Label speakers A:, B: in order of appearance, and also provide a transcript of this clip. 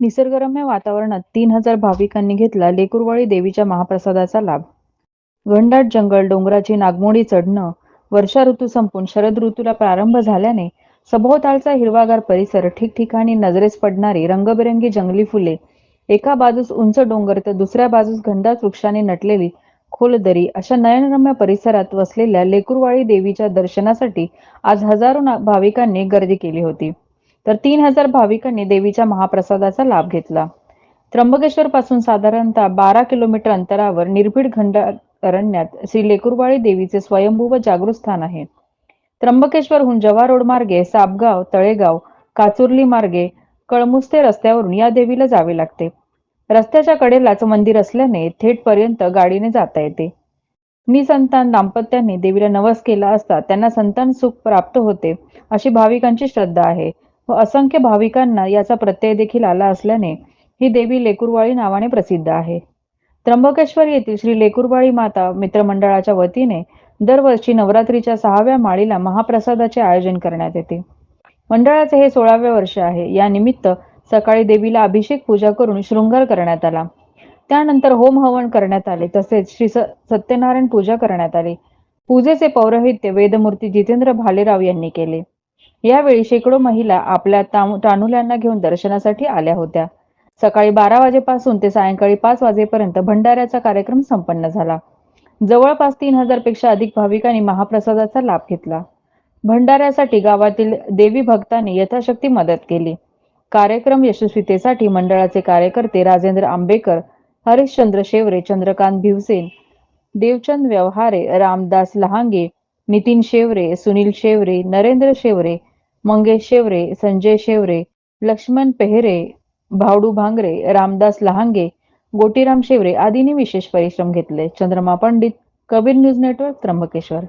A: निसर्गरम्य वातावरणात तीन हजार भाविकांनी घेतला लेकुरवाळी देवीच्या महाप्रसादाचा लाभ. घनदाट जंगल डोंगराची नागमोडी चढणं वर्षा ऋतू संपून शरद ऋतूला प्रारंभ झाल्याने सभोवतालचा हिरवागार परिसर ठिकठिकाणी नजरेस पडणारी रंगबेरंगी जंगली फुले एका बाजूस उंच डोंगर तर दुसऱ्या बाजूस घनदाट वृक्षाने नटलेली खोलदरी अशा नयनरम्य परिसरात वसलेल्या लेकुरवाळी देवीच्या दर्शनासाठी आज हजारो ना- भाविकांनी गर्दी केली होती. तर तीन हजार भाविकांनी देवीच्या महाप्रसादाचा लाभ घेतला. त्र्यंबकेश्वर पासून साधारणतः बारा किलोमीटर अंतरावर निर्भीड घनदाट अरण्यात श्री लेकुरवाळी देवीचे स्वयंभू व जागृत स्थान आहे. त्र्यंबकेश्वरहून जवा रोड मार्गे सापगाव तळेगाव काचुर्ली मार्गे कळमुस्ते रस्त्यावरून या देवीला जावे लागते. रस्त्याच्या कडेलाच मंदिर असल्याने थेटपर्यंत गाडीने जाता येते. निसंतान दाम्पत्यांनी देवीला नवस केला असता त्यांना संतान सुख प्राप्त होते अशी भाविकांची श्रद्धा आहे व असंख्य भाविकांना याचा प्रत्यय देखील आला असल्याने ही देवी लेकुरवाळी नावाने प्रसिद्ध आहे. त्र्यंबकेश्वर येथील श्री लेकुरवाळी माता मित्रमंडळाच्या वतीने दरवर्षी नवरात्रीच्या सहाव्या माळीला महाप्रसादाचे आयोजन करण्यात येते. मंडळाचे हे सोळावे वर्ष आहे. या निमित्त सकाळी देवीला अभिषेक पूजा करून शृंगार करण्यात आला. त्यानंतर होम हवन करण्यात आले तसेच श्री सत्यनारायण पूजा करण्यात आली. पूजेचे पौरोहित्य वेदमूर्ती जितेंद्र भालेराव यांनी केले. यावेळी शेकडो महिला आपल्या तानुल्यांना घेऊन दर्शनासाठी आल्या होत्या. सकाळी बारा वाजेपासून ते सायंकाळी पाच वाजेपर्यंत भंडाऱ्याचा कार्यक्रम संपन्न झाला. जवळपास तीन हजारपेक्षा अधिक भाविकांनी महाप्रसादाचा लाभ घेतला. भंडाऱ्यासाठी गावातील देवी भक्तांनी यथाशक्ती मदत केली. कार्यक्रम यशस्वीतेसाठी मंडळाचे कार्यकर्ते राजेंद्र आंबेकर हरिश्चंद्र शेवरे चंद्रकांत भिवसेन देवचंद व्यवहारे रामदास लहांगे नितीन शेवरे सुनील शेवरे नरेंद्र शेवरे मंगेश शेवरे संजय शेवरे लक्ष्मण पेहरे भावडू भांगरे रामदास लहांगे गोटीराम शेवरे आदींनी विशेष परिश्रम घेतले. Chandrama Pandit Kabir news network Trimbakeshwar.